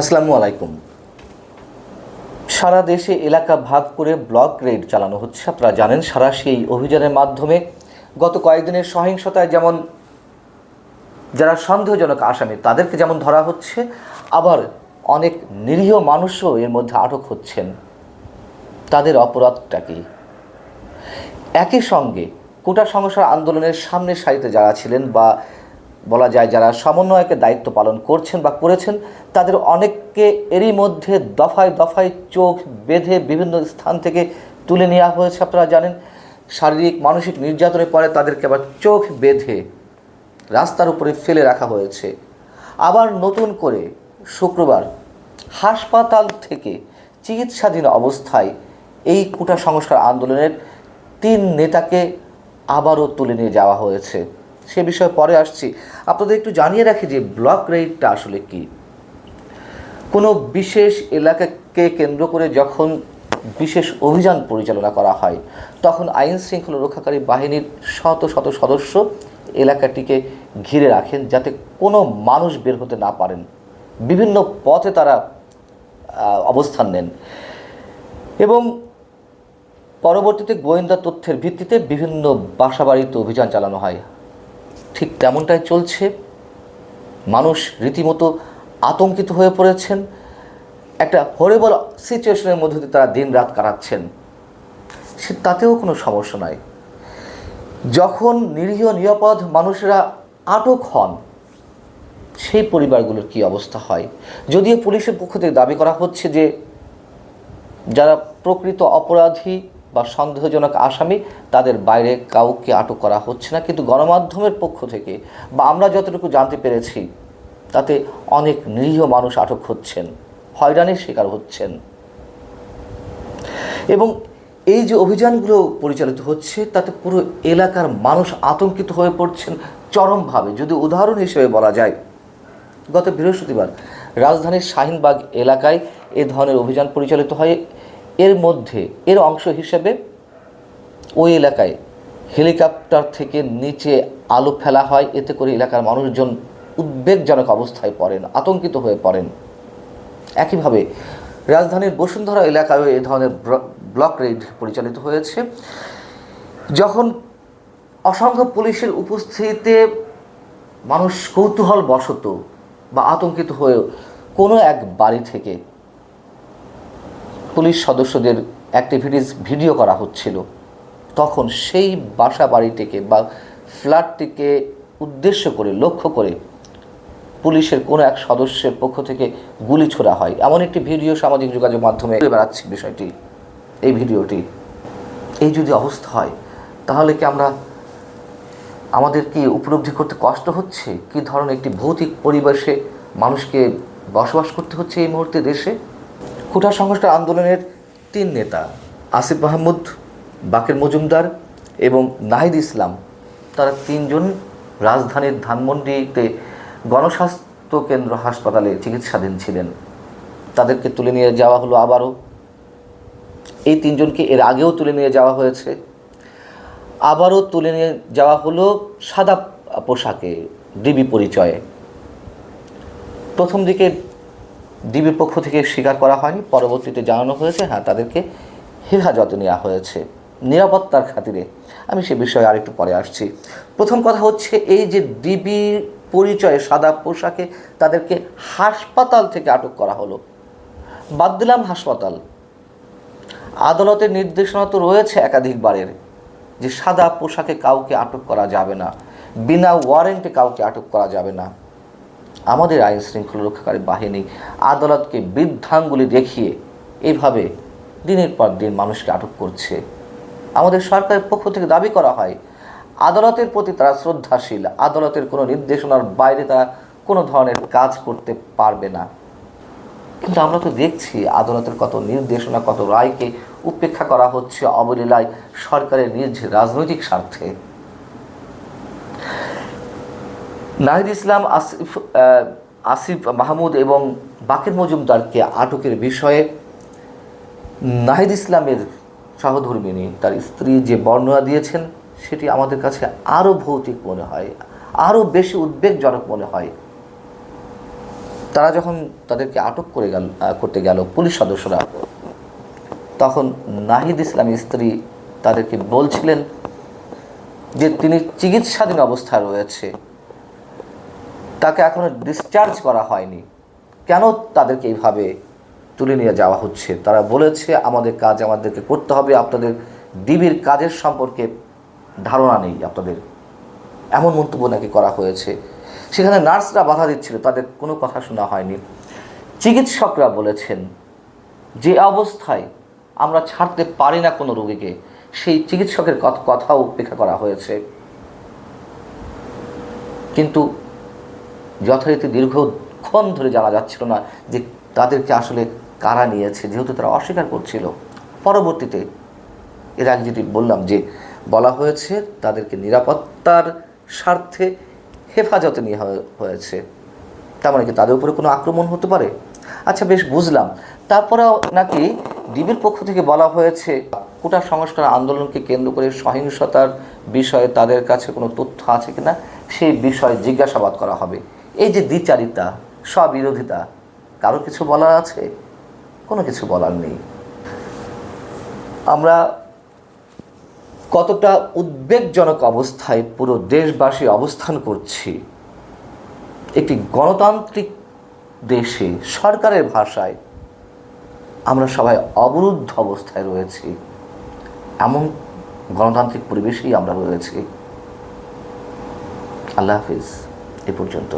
আসসালামু আলাইকুম। সারা দেশে এলাকা ভাগ করে ব্লক রেড চালানো হচ্ছে। আপনারা জানেন, সারা সেই অভিযানের মাধ্যমে গত কয়েকদিনের সহিংসতায় যেমন যারা সন্দেহজনক আসামি, তাদেরকে যেমন ধরা হচ্ছে, আবার অনেক নিরীহ মানুষও এর মধ্যে আটক হচ্ছেন। তাদের অপরাধটা কি? একই সঙ্গে কোটা সংসার আন্দোলনের সামনের সারিতে যারা ছিলেন বা বলা যায় যারা সমন্বয়কের দায়িত্ব পালন করছেন বা করেছেন, তাদের অনেককে এরই মধ্যে দফায় দফায় চোখ বেঁধে বিভিন্ন স্থান থেকে তুলে নেওয়া হয়েছে, আপনারা জানেন। শারীরিক, মানসিক নির্যাতনের পরে তাদেরকে আবার চোখ বেঁধে রাস্তার উপরে ফেলে রাখা হয়েছে। আবার নতুন করে শুক্রবার হাসপাতাল থেকে চিকিৎসাধীন অবস্থায় এই কুটা সংস্কার আন্দোলনের তিন নেতাকে আবারও তুলে নিয়ে যাওয়া হয়েছে। সে বিষয়ে পরে আসছি। আপনাদের একটু জানিয়ে রাখি যে ব্লক রেডটা আসলে কি। কোনো বিশেষ এলাকাকে কেন্দ্র করে যখন বিশেষ অভিযান পরিচালনা করা হয়, তখন আইন শৃঙ্খলা রক্ষাকারী বাহিনীর শত শত সদস্য এলাকাটিকে ঘিরে রাখেন যাতে কোনো মানুষ বের হতে না পারেন। বিভিন্ন পথে তারা অবস্থান নেন। এবং পরবর্তীতে গোয়েন্দা তথ্যের ভিত্তিতে বিভিন্ন বাসাবাড়িতে অভিযান চালানো হয়। ঠিক তেমনটাই চলছে। মানুষ রীতিমতো আতঙ্কিত হয়ে পড়েছেন। একটা হরেবল সিচুয়েশনের মধ্যে দিয়ে তারা দিন রাত কাটাচ্ছেন। সে তাতেও কোনো সমস্যা নাই। যখন নিরীহ, নিরাপদ মানুষেরা আটক হন, সেই পরিবারগুলোর কি অবস্থা হয়? যদিও পুলিশের পক্ষ থেকে দাবি করা হচ্ছে যে, যারা প্রকৃত অপরাধী বা সন্দেহজনক আসামি তাদের বাইরে কাউকে আটক করা হচ্ছে না। কিন্তু গণমাধ্যমের পক্ষ থেকে বা আমরা যতটুকু জানতে পেরেছি, তাতে অনেক নিরীহ মানুষ আটক হচ্ছেন হয়রানির শিকার হচ্ছেন। এবং এই যে অভিযানগুলো পরিচালিত হচ্ছে, তাতে পুরো এলাকার মানুষ আতঙ্কিত হয়ে পড়ছেন চরমভাবে। যদি উদাহরণ হিসেবে বলা যায়, গত বৃহস্পতিবার রাজধানীর শাহিনবাগ এলাকায় এ ধরনের অভিযান পরিচালিত হয়। এর মধ্যে, এর অংশ হিসেবে ওই এলাকায় হেলিকপ্টার থেকে নিচে আলো ফেলা হয়। এতে করে এলাকার মানুষজন উদ্বেগজনক অবস্থায় পড়েন, আতঙ্কিত হয়ে পড়েন। একইভাবে রাজধানীর বসুন্ধরা এলাকায় এ ধরনের ব্লক রেড পরিচালিত হয়েছে। যখন অসংখ্য পুলিশের উপস্থিতিতে মানুষ কৌতূহল বশত বা আতঙ্কিত হয়ে কোনো এক বাড়ি থেকে পুলিশ সদস্যদের অ্যাক্টিভিটিস ভিডিও করা হচ্ছিল। তখন সেই বাসা বাড়িটিকে বা ফ্ল্যাটটিকে উদ্দেশ্য করে, লক্ষ্য করে পুলিশের কোনো এক সদস্যের পক্ষ থেকে গুলি ছোড়া হয়। এমন একটি ভিডিও সামাজিক যোগাযোগ মাধ্যমে বেড়াচ্ছে বিষয়টি। এই ভিডিওটি এই যদি অবস্থা হয়, তাহলে কি আমরা আমাদের কি উপলব্ধি করতে কষ্ট হচ্ছে? কি ধরনের একটি ভৌতিক পরিবেশে মানুষকে বসবাস করতে হচ্ছে এই মুহূর্তে দেশে? কুঠা সংস্কার আন্দোলনের তিন নেতা, আসিফ মাহমুদ, বাকের মজুমদার এবং নাহিদ ইসলাম। তারা তিনজন রাজধানীর ধানমন্ডিতে গণস্বাস্থ্য কেন্দ্র হাসপাতালে চিকিৎসাধীন ছিলেন। তাদেরকে তুলে নিয়ে যাওয়া হলো আবারও। এই তিনজনকে এর আগেও তুলে নিয়ে যাওয়া হয়েছে। আবারও তুলে নিয়ে যাওয়া হলো সাদা পোশাকে, ডিবি পরিচয়ে। প্রথম দিকে ডিবির পক্ষ থেকে স্বীকার করা হয়নি, পরবর্তীতে জানানো হয়েছে হ্যাঁ তাদেরকে হেফাজতে নেওয়া হয়েছে নিরাপত্তার খাতিরে। আমি সে বিষয়ে আরেকটু পরে আসছি। প্রথম কথা হচ্ছে, এই যে ডিবি পরিচয়ে সাদা পোশাকে তাদেরকে হাসপাতাল থেকে আটক করা হলো। বাদ দিলাম হাসপাতাল। আদালতের নির্দেশনা তো রয়েছে একাধিকবারের যে সাদা পোশাকে কাউকে আটক করা যাবে না, বিনা ওয়ারেন্টে কাউকে আটক করা যাবে না। আমাদের আইন শৃঙ্খলা রক্ষাকারী বাহিনী আদালতকে বৃদ্ধাঙ্গুলি দেখিয়ে এইভাবে দিনের পর দিন মানুষকে আটক করছে। আমাদের সরকারের পক্ষ থেকে দাবি করা হয়, আদালতের প্রতি তারা শ্রদ্ধাশীল। আদালতের কোনো নির্দেশনার বাইরে তারা কোনো ধরনের কাজ করতে পারবে না। কিন্তু আমরা তো দেখছি আদালতের কত নির্দেশনা, কত রায়কে উপেক্ষা করা হচ্ছে অবলীলায় সরকারের নিজ রাজনৈতিক স্বার্থে। নাহিদ ইসলাম, আসিফ আসিফ মাহমুদ এবং বাকের মজুমদারকে আটকের বিষয়ে নাহিদ ইসলামের সহধর্মিনী তার স্ত্রী যে বর্ণনা দিয়েছেন, সেটি আমাদের কাছে আরও ভৌতিক মনে হয়, আরও বেশি উদ্বেগজনক মনে হয়। তারা যখন তাদেরকে আটক করে গেল করতে গেল পুলিশ সদস্যরা, তখন নাহিদ ইসলামের স্ত্রী তাদেরকে বলছিলেন যে তিনি চিকিৎসাধীন অবস্থায় রয়েছে। তাকে এখনও ডিসচার্জ করা হয়নি। কেন তাদেরকে এইভাবে তুলে নিয়ে যাওয়া হচ্ছে? তারা বলেছে, আমাদের কাজ আমাদেরকে করতে হবে, আপনাদের ডিবির কাজের সম্পর্কে ধারণা নেই আপনাদের। এমন মন্তব্য নাকি করা হয়েছে। সেখানে নার্সরা বাধা দিচ্ছিল, তাদের কোনো কথা শোনা হয়নি। চিকিৎসকরা বলেছেন, যে অবস্থায় আমরা ছাড়তে পারি না কোনো রোগীকে, সেই চিকিৎসকের কথ- কথাও উপেক্ষা করা হয়েছে। কিন্তু যথারীতি দীর্ঘক্ষণ ধরে জানা যাচ্ছিল না যে তাদেরকে আসলে কারা নিয়েছে, যেহেতু তারা অস্বীকার করছিল। পরবর্তীতে এর আগে যেটি বললাম যে বলা হয়েছে তাদেরকে নিরাপত্তার স্বার্থে হেফাজতে হয়ে- হয়েছে। তার মানে কি তাদের উপরে কোনো আক্রমণ হতে পারে? আচ্ছা বেশ বুঝলাম। তারপরেও নাকি ডিবির পক্ষ থেকে বলা হয়েছে, কোটা সংস্কার আন্দোলনকে কেন্দ্র করে সহিংসতার বিষয়ে তাদের কাছে কোনো তথ্য আছে কিনা? সেই বিষয়ে জিজ্ঞাসাবাদ করা হবে। এই যে দ্বিচারিতা, স্ববিরোধিতা, কারও কিছু বলার আছে? কোনো কিছু বলার নেই। আমরা কতটা উদ্বেগজনক অবস্থায় পুরো দেশবাসী অবস্থান করছি। একটি গণতান্ত্রিক দেশে, সরকারের ভাষায় আমরা সবাই অবরুদ্ধ অবস্থায় রয়েছি। এমন গণতান্ত্রিক পরিবেশেই আমরা রয়েছি। আল্লাহ হাফিজ, এ পর্যন্ত।